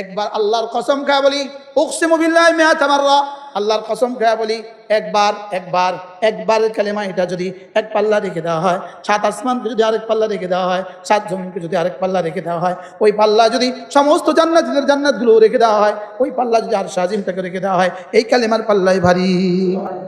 একবার আল্লাহর কসম খায় বলি উকসিমু বিল্লাহি মিআতা মাররা। আল্লাহর কসম খায় বলি একবার একবার একবার কালেমা এটা যদি এক পাল্লা রেখে দেওয়া হয়, সাত আসমানকে যদি আরেক পাল্লা রেখে দেওয়া হয়, সাত জমিনকে যদি আরেক পাল্লা রেখে দেওয়া হয়, ওই পাল্লা যদি সমস্ত জান্নাতের জান্নাতগুলো রেখে দেওয়া হয়, ওই পাল্লা যদি আর সাজিমটাকে রেখে দেওয়া হয়, এই কালেমার পাল্লাই ভারী।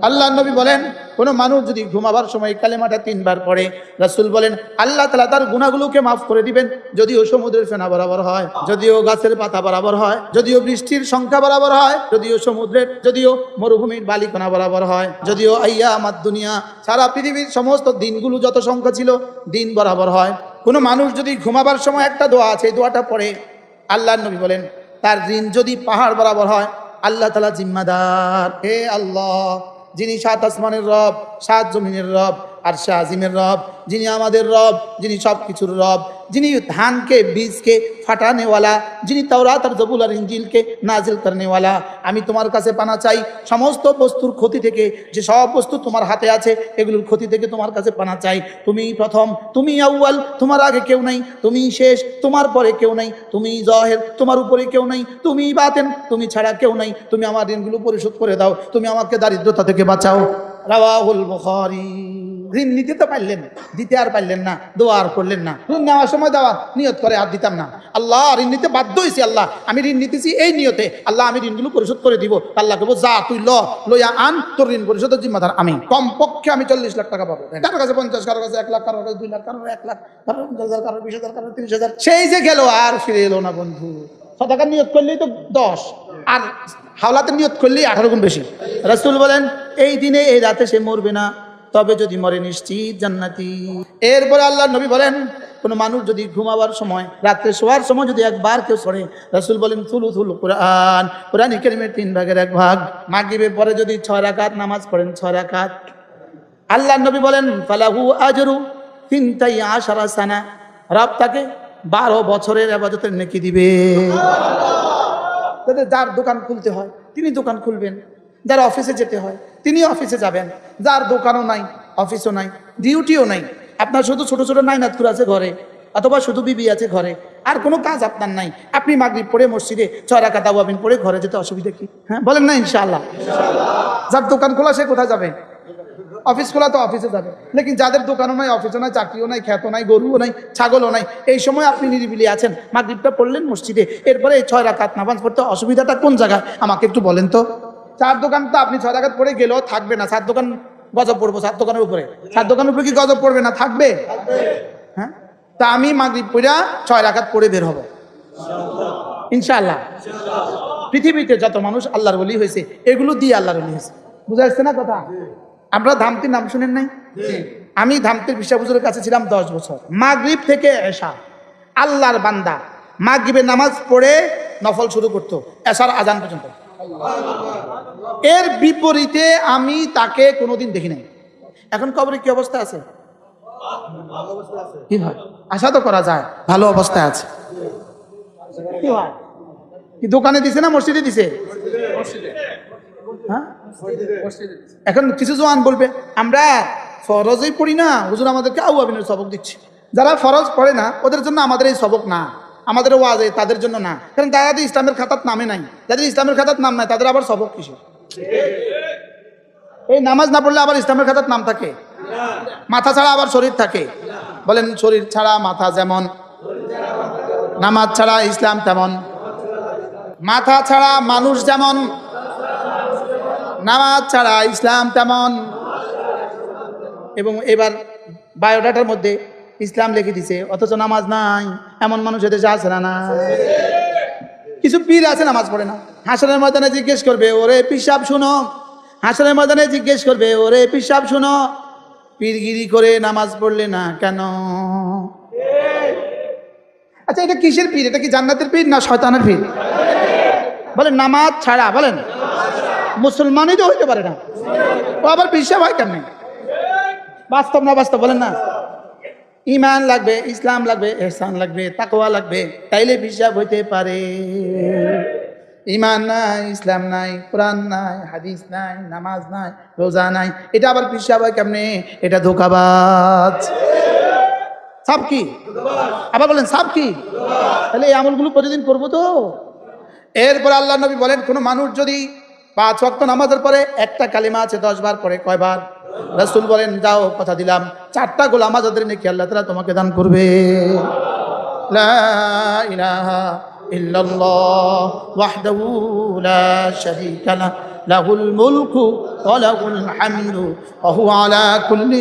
আল্লাহ নবী বলেন, কোনো মানুষ যদি ঘুমাবার সময় কালেমাটা তিনবার পড়ে, রাসূল বলেন, আল্লাহ তালা তার গুণাগুলোকে মাফ করে দিবেন, যদিও সমুদ্রের ফেনা বরাবর হয়, যদিও গাছের পাতা বরাবর হয়, যদিও বৃষ্টির সংখ্যা বরাবর হয়, যদিও সমুদ্রের, যদিও মরুভূমির বালিকণা বরাবর হয়। যদিও আইয়া আমার দুনিয়া, সারা পৃথিবীর সমস্ত দিনগুলো যত সংখ্যা ছিল, দিন বরাবর হয়। কোনো মানুষ যদি ঘুমাবার সময় একটা দোয়া আছে, এই দোয়াটা পড়ে আল্লাহ নবী বলেন, তার ঋণ যদি পাহাড় বরাবর হয়, আল্লাহ তালা জিম্মাদার। হে আল্লাহ, যিনি সাত আসমানের রব, সাত জমিনের রব আর সে আজিমের রব, যিনি আমাদের রব, যিনি সব কিছুর রব, যিনি ধানকে, বীজকে ফাটানেওয়ালা, যিনি তাওরাত আর জবুল আর ইঞ্জিলকে নাজিল করনেওয়ালা। আমি তোমার কাছে পানা চাই, সমস্ত বস্তুর ক্ষতি থেকে, যে সব বস্তু তোমার হাতে আছে, এগুলোর ক্ষতি থেকে তোমার কাছে পানা চাই। তুমি প্রথম, তুমি আউয়াল, তোমার আগে কেউ নাই, তুমি শেষ, তোমার পরে কেউ নাই, তুমি জহের, তোমার উপরে কেউ নাই, তুমি বাতেন, তুমি ছাড়া কেউ নাই। তুমি আমার ঋণগুলো পরিশোধ করে দাও, তুমি আমাকে দারিদ্রতা থেকে বাঁচাও। রাওয়াহুল বুখারী। ঋণ নিতে তো পারলেন দিতে আর পারলেন না দোয়া আর করলেন না। ঋণ নেওয়ার সময় দেওয়া নিয়ত করে আর দিতাম না। আল্লাহ ঋণ নিতে বাধ্য হয়েছি আল্লাহ। আমি ঋণ নিতেছি এই নিয়তে। আল্লাহ আমি ঋণগুলো পরিশোধ করে দিব। আল্লাহ কেবল যা তুই ল লইয়া আন তোর ঋণ পরিশোধের জিম্মাদার আমি। কমপক্ষে আমি চল্লিশ লাখ টাকা পাবো। কারোর কাছে পঞ্চাশ কারোর কাছে এক লাখ কারোর কাছে দুই লাখ কারোর এক লাখ কারোর পঞ্চাশ হাজার কারোর বিশ হাজার কারোর তিরিশ হাজার। সেই যে গেল আর ফিরে এলো না বন্ধু। সদাকার নিয়ত করলেই তো দশ। আর হাওলাতে নিয়ত করলেই আঠারো গুণ বেশি। রাসুল বলেন, এই দিনে, এই রাতে সে মরবে না, তবে যদি মরে নিশ্চিত জান্নাতি। এরপরে আল্লাহ নবী বলেন, কোনো মানুষ যদি ঘুমাবার সময়, রাত্রে শোয়ার সময় যদি একবার কেউ সরে, রাসুল বলেন থুলু থুলু কোরআন কোরআন কেরিমের তিন ভাগের এক ভাগ। মাগরিবের পরে যদি ছয় রাকাত নামাজ পড়েন, ছয় রাকাত। আল্লাহ নবী বলেন, ফালাহু আজরু তিনটাই আশারা সানা। রব তাকে বারো বছরের আবাদতের নেকি দিবে। তাদের যার দোকান খুলতে হয়, তিনি দোকান খুলবেন। যার অফিসে যেতে হয়, তিনি অফিসে যাবেন। যার দোকানও নাই অফিসও নাই ডিউটিও নাই। আপনার শুধু ছোট ছোট নাইনাতকুর আছে ঘরে, অথবা শুধু বিবি আছে ঘরে। আর কোনো কাজ আপনার নাই। আপনি মাগরিব পড়ে মসজিদে ছয় কাতা ওয়াবিন পড়ে ঘরে যেতে অসুবিধা কি? হ্যাঁ বলেন না ইনশাআল্লাহ। যার দোকান খোলা, সে কোথায় যাবে? অফিস খোলা তো অফিসে যাবে। লেকিন যাদের দোকানও নাই, অফিসও নাই, চাকরিও নাই খ্যাত নাই, গরুও নাই, ছাগলও নাই, এই সময় আপনি নিরিবিলি আছেন। মাগরিবটা পড়লেন মসজিদে, এরপরে এই ছয় রাকাত নামাজ পড়তে অসুবিধাটা কোন জায়গায়? আমাকে একটু বলেন তো। চার দোকান তো আপনি ছয় রাকাত পড়ে গেলেও থাকবে না। চার দোকান গজব পড়ব চার দোকানের উপরে। চার দোকানের উপরে কি গজব পড়বে না? থাকবে? হ্যাঁ? তা আমি মাগরিব পড়া ছয় রাকাত পড়ে বের হব। ইনশাআল্লাহ। পৃথিবীতে যত মানুষ আল্লাহর বলি হয়েছে, এগুলো দিয়ে আল্লাহর বলি হয়েছে। বুঝা যাচ্ছে না কথা? আমরা ধামতির নাম শুনেন নাই? আমি ধামতির বিশ্বাবুজুরের কাছে ছিলাম দশ বছর। মাগরিব থেকে এশা। আল্লাহর বান্দা। মাগরিবের নামাজ পড়ে নফল শুরু করতো। এসার আজান পর্যন্ত। এর বিপরীতে আমি তাকে কোনোদিন দেখি নাই। এখন কবরে কি অবস্থা আছে? কি হয়? আশা তো করা যায়। ভালো অবস্থায় আছে। কি হয়? কি দোকানে দিছে না মসজিদে দিছে? হ্যাঁ? এখন কিছু জোয়ান বলবে, আমরা ফরজই পড়ি না। হুজুর আমাদেরকে আউ আবিনের সবক দিচ্ছে। যারা ফরজ পড়ে না, ওদের জন্য আমাদের এই সবক না। আমাদের ওয়াজে তাদের জন্য না। কারণ তারা ইসলামের খাতার নামে নাই, যাদের ইসলামের খাতার নাম নাই, তাদের আবার সবক কিসে এই নামাজ না পড়লে আবার ইসলামের খাতার নাম থাকে? মাথা ছাড়া আবার শরীর থাকে? বলেন, শরীর ছাড়া মাথা যেমন, নামাজ ছাড়া ইসলাম তেমন। মাথা ছাড়া মানুষ যেমন নামাজ ছাড়া ইসলাম তেমন। এবং এবার বায়োডাটার মধ্যে ইসলাম লিখে দিছে, অথচ নামাজ নাই, এমন মানুষ এদেশে আছে না না। কিছু পীর আছে নামাজ পড়ে না। হাসনের ময়দানে জিজ্ঞেস করবে, ওরে পিসাব শুনো। হাসনের ময়দানে জিজ্ঞেস করবে, ওরে পিসাব শুনো। পীরগিরি করে নামাজ পড়লে না কেন? আচ্ছা এটা কিসের পীর? এটা কি জান্নাতের পীর না শয়তানের পীর? বলেন, নামাজ ছাড়া, বলেন। মুসলমানই তো হইতে পারে না। ও আবার বিশ্বাস হয় কেমনি? বাস্তব না বাস্তব বলেন না। ইমান লাগবে, ইসলাম লাগবে, এহসান লাগবে, তাকওয়া লাগবে, তাইলে বিশ্বাস হইতে পারে। ইমান নাই, ইসলাম নাই, কোরআন নাই, হাদিস নাই, নামাজ নাই, রোজা নাই, এটা আবার বিশ্বাস হয় কেমনে? এটা ধোকাবাজ। সাপ কি? আবার বলেন সাপ কি? তাহলে এই আমলগুলো প্রতিদিন করব তো। এরপর আল্লাহ নবী বলেন, কোনো মানুষ যদি পাঁচ ওয়াক্ত নামাজের পরে একটা কালিমা আছে দশ বার পরে কয়বার? রাসূল বলেন, যাও, কথা দিলাম। চারটা গোলাম আজাদের নাকি আল্লাহ তাআলা তোমাকে দান করবে। লাহুল কুল্লি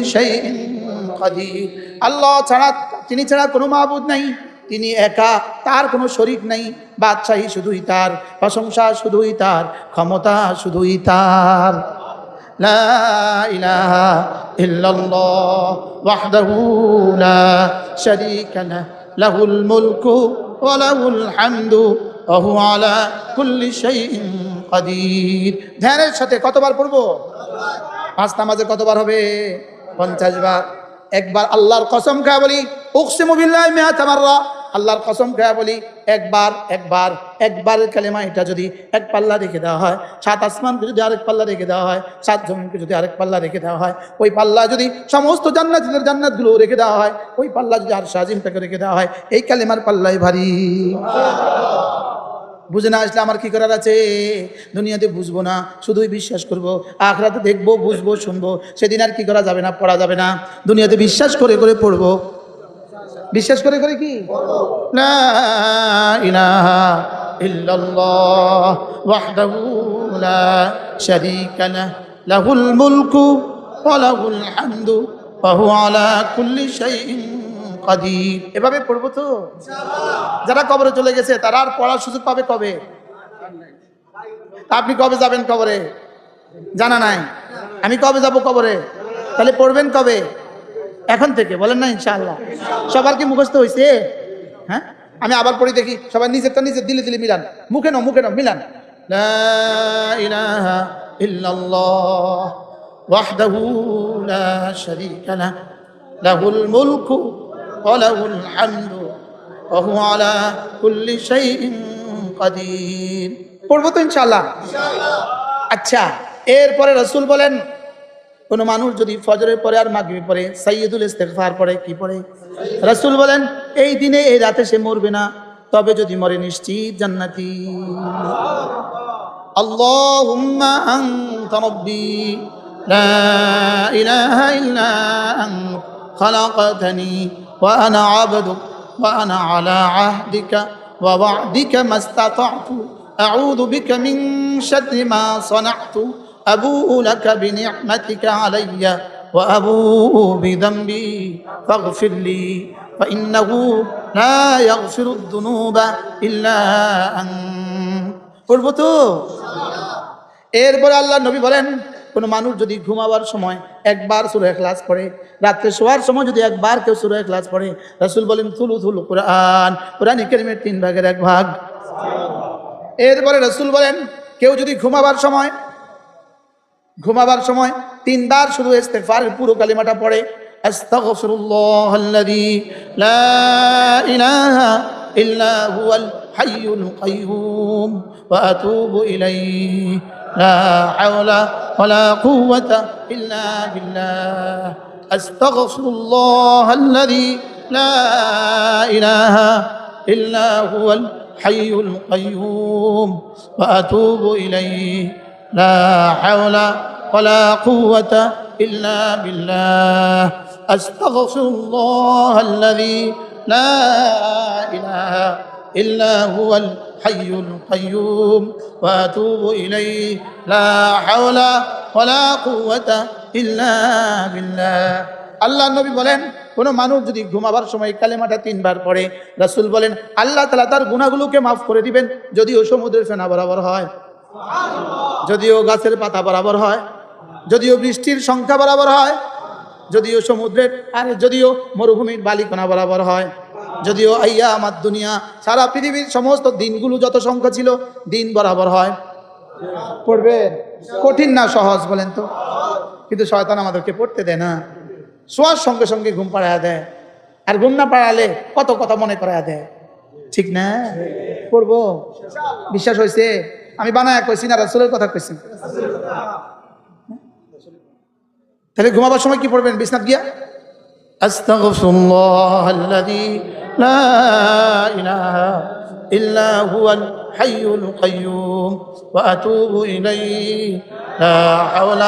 আল্লাহ ছাড়া, তিনি ছাড়া কোনো মাবুদ নাই। তিনি একা, তার কোনো শরিক নেই, বাদশাহী শুধুই তার, প্রশংসা শুধুই তার, ক্ষমতা শুধুই তার। ধ্যানের সাথে কতবার পড়ব? পাঁচ নামাজে কতবার হবে? পঞ্চাশ বার। একবার আল্লাহর কসম খায় বলি, উকসিমু বিল্লাহি মিয়াত মাররা। আল্লাহর কসম খায় বলি, একবার একবার একবারের কালেমা এটা যদি এক পাল্লা রেখে দেওয়া হয়, সাত আসমানকে যদি আরেক পাল্লা রেখে দেওয়া হয়, সাত জমিনকে যদি আরেক পাল্লা রেখে দেওয়া হয়, ওই পাল্লা যদি সমস্ত জান্নাতের জান্নাতগুলো রেখে দেওয়া হয়, ওই পাল্লা যদি আর সাজিমটাকে রেখে দেওয়া হয়, এই কালেমার পাল্লাই ভারী। বুঝে না আসলে আমার কি করার আছে? দুনিয়াতে বুঝব না, শুধুই বিশ্বাস করব, আখরাতে দেখব, বুঝব, শুনব, সেদিন আর কি করা যাবে না, পড়া যাবে না। দুনিয়াতে বিশ্বাস করে করে পড়ব। বিশ্বাস করে করে কি? ওয়াহদাহু লা লাহুল মুলকু লাহুল হামদু আলা কুল্লি শাইইন কাদির এভাবে পড়ব তো? যারা কবরে চলে গেছে, তারা আর পড়ার সুযোগ পাবে কবে? আপনি কবে যাবেন কবরে? জানা নাই। আমি কবে যাব কবরে? তাহলে পড়বেন কবে? এখন থেকে, বলেন না ইনশাআল্লাহ। সবার কি মুখস্থ হয়েছে হ্যাঁ? আমি আবার পড়ি দেখি সবাই নিজেরটা নিজে দিলে দিলে মিলান। মুখে নাও মুখে নাও, মিলান। লা ইলাহা ইল্লাল্লাহ, ওয়াহদাহু লা শারীকা লাহ লাহুল মুলকু ওয়া লাহুল হামদু ওয়া হুয়া আলা কুল্লি শাইইন কাদির পড়বো তো ইনশাআল্লাহ আচ্ছা এরপরে রসুল বলেন কোন মানুষ যদি ফজরের পরে আর মাগরিব পরে সাইয়দুল ইস্তেগফার পরে কি পড়ে রাসূল বলেন এই দিনে এই রাতে সে মরবে না তবে যদি মরে নিশ্চিত জান্নাতি আল্লাহুম্মা আনতা রাব্বি লা ইলাহা ইল্লা আনতা خلقتني وأنا عبدك وأنا على عهدك ووعدك ما استطعت أعوذ بك من شر ما صنعت أبوء لك بنعمتك علي وأبوء بذنبي فاغفر لي فإنه لا يغفر الذنوب إلا أنت পড়বো তো এরপরে আল্লাহ নবী বলেন কোনো মানুষ যদি ঘুমাবার সময় একবার সুরে ক্লাস পড়ে, রাত্রে শোয়ার সময় যদি একবার কেউ সুরে ক্লাস পড়ে, রাসুল বলেন থুলু থুলু কোরআন। কোরআন কেরিমের তিন ভাগের এক ভাগ। এরপরে রসুল বলেন, কেউ যদি ঘুমাবার সময় ঘুমাবার সময় তিনবার শুধু ইস্তেগফারের পুরো কালিমাটা পড়ে, আস্তাগফিরুল্লাহ আল্লাযী লা ইলাহা ইল্লা হুয়াল حي قيوم وأتوب إليه. لا حول ولا قوة إلا بالله. أستغفر الله الذي لا إله إلا هو الحي القيوم وأتوب إليه. لا حول ولا قوة إلا بالله. أستغفر الله الذي لا إله الا هو إلا هو الحي القيوم وأتوب إليه لا حول ولا قوة إلا بالله আল্লাহ নবী বলেন কোনো মানুষ যদি ঘুমাবার সময় এই কালেমাটা তিনবার পড়ে রাসূল বলেন আল্লাহ তাআলা তার গুনাহগুলোকে মাফ করে দিবেন যদিও সমুদ্রের ফেনা বরাবর হয় যদিও গাছের পাতা বরাবর হয় যদিও বৃষ্টির সংখ্যা বরাবর হয় যদিও সমুদ্রের আর যদিও মরুভূমির বালিকণা বরাবর হয় যদিও আইয়া আমার দুনিয়া, সারা পৃথিবীর সমস্ত দিনগুলো যত সংখ্যা ছিল, দিন বরাবর হয়। পড়বেন? কঠিন না, সহজ, বলেন তো। কিন্তু শয়তান আমাদেরকে পড়তে দেয় না। শোয়ার সঙ্গে সঙ্গে ঘুম পাড়ায় দেয়। আর ঘুম না পাড়ালে কত কথা মনে করায় দেয়। ঠিক না? পড়ব? বিশ্বাস হয়েছে আমি বানায় কইছি না, রাসুলের কথা কইছি। তাহলে ঘুমাবার সময় কি পড়বেন? বিশ্বনাথ গিয়া? আস্তাগফিরুল্লাহ আল্লাযী লা ইলাহা ইল্লা হুয়াল الحي القيوم وأتوب إليه لا حول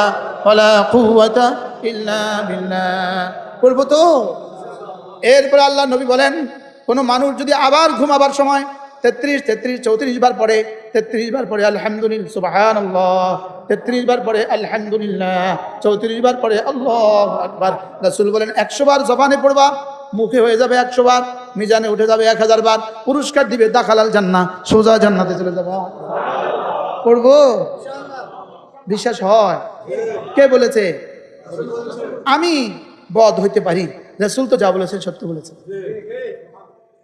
ولا قوة إلا بالله বলবো তো এরপরে আল্লাহ নবী বলেন কোনো মানুষ যদি আবার ঘুমাবার সময় তেত্রিশ তেত্রিশ, চৌত্রিশ বার পড়ে, তেত্রিশ বার পড়ে আলহামদুলিল্লাহ সুবাহান আল্লাহ তেত্রিশ বার পড়ে আলহামদুলিল্লাহ, চৌত্রিশ বার পড়ে আল্লাহ আকবার। রাসুল বলেন, একশো বার জবানে পড়বা, মুখে হয়ে যাবে একশো বার, মিজানে উঠে যাবে এক হাজার বার, পুরস্কার দিবে দাখালাল জান্না সোজা জান্নাতে চলে যাবা। পড়ব? বিশ্বাস হয়? কে বলেছে? আমি বধ হইতে পারি। রসুল তো যা বলেছেন সত্য বলেছেন।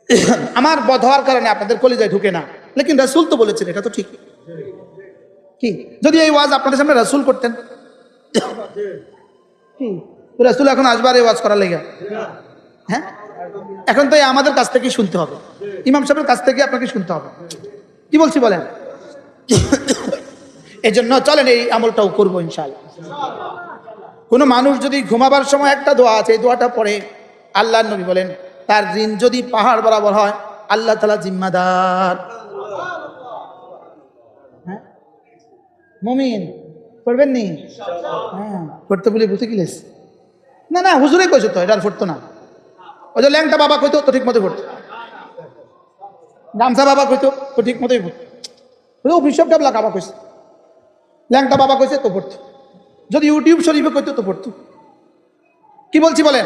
আমার বধ হওয়ার কারণে আপনাদের কলিজায় ঢুকে না। লেকিন রসুল তো বলেছেন, এটা তো ঠিক। কি? যদি এই ওয়াজ আপনাদের সামনে রসুল করতেন। রসুল এখন আসবার এই ওয়াজ করার লেগে। হ্যাঁ? এখন তো আমাদের কাছ থেকেই শুনতে হবে। ইমাম সাহেবের কাছ থেকে আপনাকে শুনতে হবে। কি বলছি বলেন? এই জন্য চলেন, এই আমলটাও করব ইনশাল্লাহ কোনো মানুষ যদি ঘুমাবার সময় একটা দোয়া আছে, এই দোয়াটা পড়ে আল্লাহ নবী বলেন তার ঋণ যদি পাহাড় বরাবর হয়, আল্লাহ তালা জিম্মাদার। হ্যাঁ? মমিন, পড়বেন নি? হ্যাঁ পড়তে বলি বুঝতে গেলিস? না না, হুজুরে কইছো তো, এটা আর পড়তো না। ওই যে ল্যাংটা বাবা কইতো, তো ঠিক মতো পড়তো। গামছা বাবা কইতো, তো ঠিক মতোই ওই অভিষেক ডাবলা বাবা কইছে। ল্যাংটা বাবা কইছে, তো পড়তো। যদি ইউটিউব শরীফে কইতো, তো পড়তো। কি বলছি বলেন?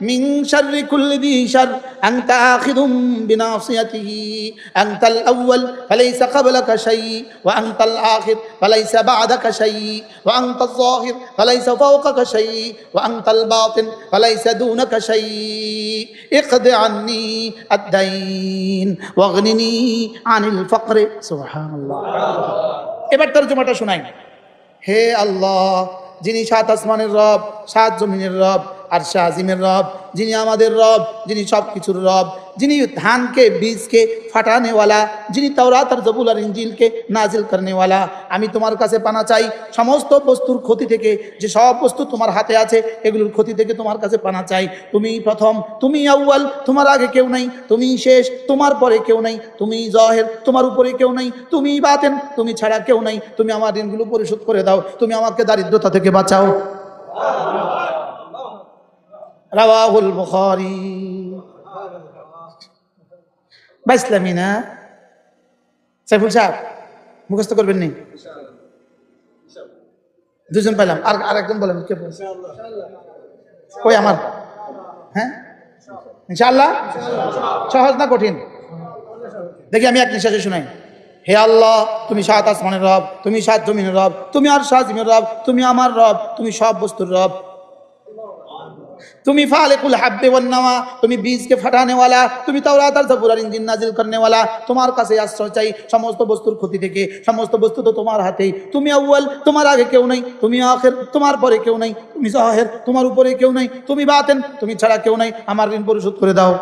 من شر كل ذي شر أنت آخذ بناصيته أنت الأول فليس قبلك شيء وأنت الآخر فليس بعدك شيء وأنت الظاهر فليس فوقك شيء وأنت الباطن فليس دونك شيء اقض عني الدين واغنني عن الفقر سبحان الله এবার তর্জমাটা শোনাই হে আল্লাহ যিনি সাত আসমানের রব সাত জমিনের রব আর আজিমের রব, যিনি আমাদের রব, যিনি সব কিছুর রব, যিনি ধানকে, বীজকে ফাটানেওয়ালা, যিনি তাওরাত আর জবুল আর ইঞ্জিলকে নাজিল করনেওয়ালা। আমি তোমার কাছে পানা চাই, সমস্ত বস্তুর ক্ষতি থেকে, যে সব বস্তু তোমার হাতে আছে, এগুলোর ক্ষতি থেকে তোমার কাছে পানা চাই। তুমি প্রথম, তুমি আউয়াল, তোমার আগে কেউ নাই, তুমি শেষ, তোমার পরে কেউ নাই, তুমি জহের, তোমার উপরে কেউ নাই, তুমি বাতেন, তুমি ছাড়া কেউ নাই। তুমি আমার ঋণগুলো পরিশোধ করে দাও, তুমি আমাকে দারিদ্রতা থেকে বাঁচাও। রাওয়াহুল বুখারী। বা ইসলামী না সাইফুল সাহেব, মুখস্থ করবেন নি? দুজন পেলাম আর আরেকজন বলেন, কে? কই আমার। হ্যাঁ? ইনশাআল্লাহ? সহজ না কঠিন? দেখি আমি এক নিঃশ্বাসে শুনাই। হে আল্লাহ, তুমি সাত আসমানের রব, তুমি সাত জমিনের রব, তুমি আর সাত জমিনের রব, তুমি আমার রব, তুমি সব বস্তুর রব। তুমি ফালেকুল হাব্বে ওয়ান্নাওয়া তুমি বীজকে ফাটানে ওয়ালা তুমি তাওরাত আর জাবুর আর ইঞ্জিন নাজিল করনে ওয়ালা তোমার কাছে আশ্রয় চাই সমস্ত বস্তুর ক্ষতি থেকে, সমস্ত বস্তু তো তোমার হাতেই। তুমি আউয়াল, তোমার আগে কেউ নাই, তুমি আখের, তোমার পরে কেউ নাই, তুমি জাহের, তোমার উপরে কেউ নাই, তুমি বাতেন, তুমি ছাড়া কেউ নাই, আমার ঋণ পরিশোধ করে দাও।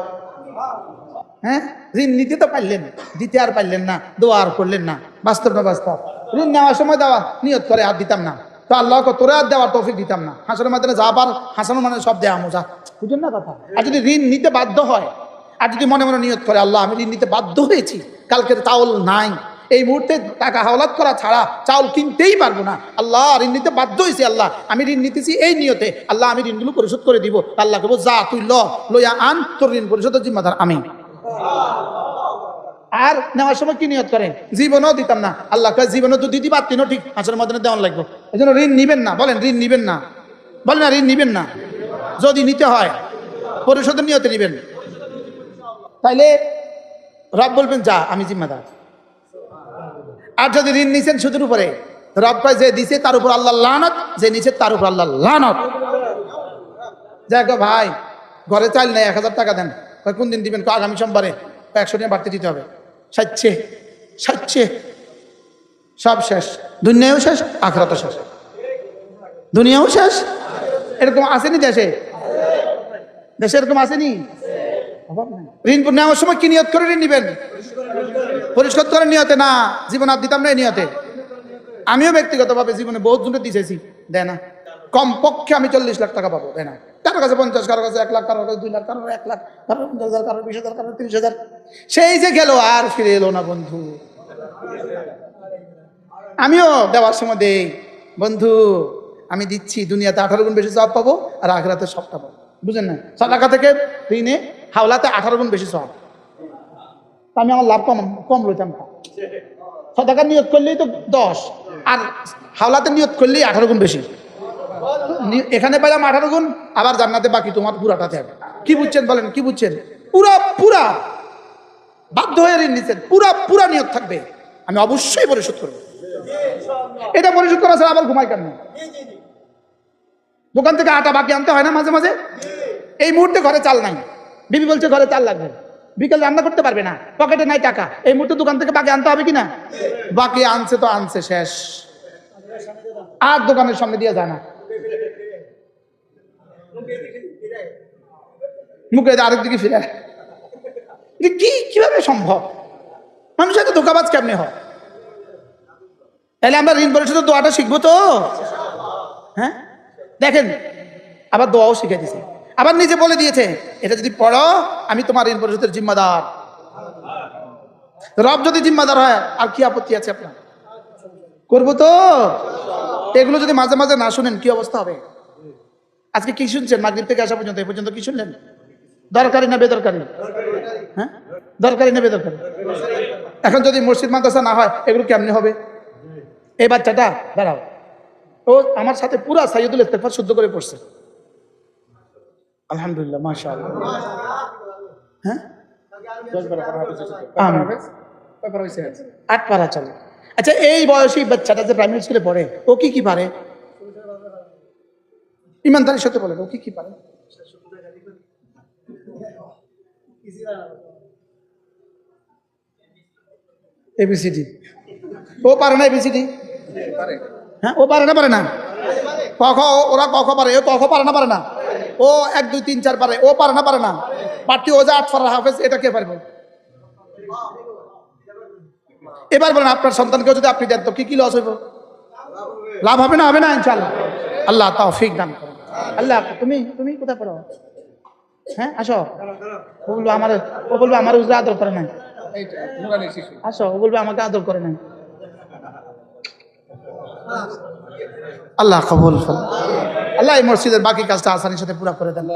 হ্যাঁ? ঋণ নিতে তো পারলেন, দিতে আর পারলেন না, দোয়া আর করলেন না, বাস্তব না বাস্তব। ঋণ নেওয়ার সময় দেওয়া, নিয়ত করে আর দিতাম না। তো আল্লাহ তোরে আর দেওয়ার তৌফিক দিতাম না। হাসানোর মাধ্যমে যা পার, হাসানোর মানে সব দেওয়া মোজা। বুঝলেন না কথা? আর যদি ঋণ নিতে বাধ্য হয়, আর যদি মনে মনে নিয়ত করে, আল্লাহ, আমি ঋণ নিতে বাধ্য হয়েছি, কালকে চাউল নাই। এই মুহূর্তে টাকা হাওলাত করা ছাড়া চাউল কিনতেই পারব না। আল্লাহ, ঋণ নিতে বাধ্য হয়েছি, আল্লাহ। আমি ঋণ নিতেছি এই নিয়তে। আল্লাহ, আমি ঋণগুলো পরিশোধ করে দিব। আল্লাহ বল যা তুই ল, লইয়া আন, তোর ঋণ পরিশোধের জিম্মাদার আমি। আর নেওয়ার সময় কি নিয়ত করেন? জীবনও দিতাম না। আল্লাহ জীবনও তো দিতে পারতিনও ঠিক আসলে মধ্যে দেওয়ান লাগবে। এই জন্য ঋণ নিবেন না। বলেন, ঋণ নিবেন না। বলেন না, ঋণ নিবেন না। যদি নিতে হয়, পরিশোধের নিয়তে নিবেন। তাইলে রব বলবেন, যা, আমি জিম্মাদার। আর যদি ঋণ নিছেন সুদের উপরে, রব কয়, যে দিছে, তার উপর আল্লাহ লানত, যে নিছে, তার উপর আল্লাহ লানত। যাক ভাই, ঘরে চাইল নেই, এক হাজার টাকা দেন। কোন দিন দিবেন? আগামী সোমবারে। একশো টাকা বাড়তে দিতে হবে। সাচ্ছে সাচ্ছে সব শেষ। দুনিয়াও শেষ, আখরাতও শেষ। দুনিয়াও শেষ। এরকম আসেনি দেশে? দেশে এরকম আসেনি? ঋণ নেওয়ার সময় কি নিয়ত করে ঋণ নিবেন? পরিশোধ করে নিয়তে না জীবন আর দিতাম না নিয়তে। আমিও ব্যক্তিগতভাবে জীবনে বহুত জনকে দিয়েছি দেয় না। কমপক্ষে আমি চল্লিশ লাখ টাকা পাবো দেয় না? কারও কাছে পঞ্চাশ কারও কাছে এক লাখ কারও কাছে দুই লাখ কারও এক লাখ কারও পঞ্চাশ হাজার কারও বিশ হাজার কারও তিরিশ হাজার। সেই যে গেল, আর ফিরে এলো না, বন্ধু। আমিও দেওয়ার সময় দেই, বন্ধু, আমি দিচ্ছি, দুনিয়াতে আঠারো গুণ বেশি সব পাবো, আর আখরাতে সবটা পাবো। বুঝেন না? সদাকা থেকে ঋণে, হাওলাতে আঠারো গুণ বেশি সব আমি আমার লাভ কম কম লইতাম। না সদাকার নিয়ত করলেই তো দশ, আর হাওলাতে নিয়ত করলেই আঠারো গুণ বেশি। এখানে পেলাম আঠারো গুণ, আবার জান্নাতে বাকি তোমার পুরাটাতে হবে কি বুঝছেন বলেন, কি বুঝছেন? পুরা পুরা। বাধ্য হয়ে ঋণ নিচ্ছেন পুরা পুরা নিয়ত থাকবে। আমি অবশ্যই পরিশোধ করব। এটা পরিশোধ করা ছাড়া আবার ঘুমাই কেন? দোকান থেকে আটা বাকি আনতে হয় না মাঝে মাঝে? এই মুহূর্তে ঘরে চাল নাই। বিবি বলছে ঘরে চাল লাগবে। বিকেল রান্না করতে পারবে না। পকেটে নাই টাকা। এই মুহূর্তে দোকান থেকে বাকি আনতে হবে কি না বাকি আনছে তো আনছে, শেষ। আর দোকানের সামনে দিয়ে যায় না। মুখে দিয়ে আরেক দিকে ফিরে। যে কি, কীভাবে সম্ভব? মানুষের তো ধোকাবাজ কেমনে হয়? তাহলে আমরা ঋণ পরিশোধের দোয়াটা শিখব তো। হ্যাঁ? দেখেন, আবার দোয়াও শিখে দিয়েছে আবার নিজে বলে দিয়েছে, এটা যদি পড়ো, আমি তোমার ঋণ পরিশোধের জিম্মাদার। রব যদি জিম্মাদার হয়, আর কি আপত্তি আছে আপনার? করব তো? এগুলো যদি মাঝে মাঝে না শুনেন, কি অবস্থা হবে? আজকে কি শুনছেন? মাগরিব থেকে আসা পর্যন্ত এই পর্যন্ত কি শুনলেন? দরকারি না বেদরকারি? হ্যাঁ? দরকারি না বেদরকারি? এখন যদি মসজিদ মাদ্রাসা না হয়, এগুলো কেমনি হবে? এই বাচ্চাটা, দাঁড়াও। ও আমার সাথে পুরা সাইয়দুল ইস্তেফা শুদ্ধ করে পড়ছে। আলহামদুলিল্লাহ মাশা হ্যাঁ? আট পারা চলে। আচ্ছা এই বয়সী বাচ্চাটা যে প্রাইমারি স্কুলে পড়ে, ও কি কি পারে? ইমানদারির সাথে বলেন, ও কি কি পারে এবিসিডি ও পারে না এবিসিডি হ্যাঁ ও পারে না পারে না? ক, খ, ওরা ক, খ পারে, ও ক, খ পারে না পারে না? ও এক, দুই, তিন, চার পারে, ও পারে না পারে না? পার্টি ও যে আট ফার হাফেজ, এটা কে পারবে? এবার বলেন, আপনার সন্তানকেও যদি আপনি দেন, তো কি কি লস হইব? লাভ হবে না হবে না ইনশাল্লাহ আল্লাহ তাও ফিক দান আল্লাহ তুমি তুমি কোথায় পড়ো? হ্যাঁ আসো। ও বলব আমার ও বলব আমার উজরা আদর করে নাই। আসো ও বলব আমাকে আদর করে নাই। আল্লাহ কবুল আল্লাহ এই মসজিদের বাকি কাজটা আসানির সাথে পুরা করে দেন।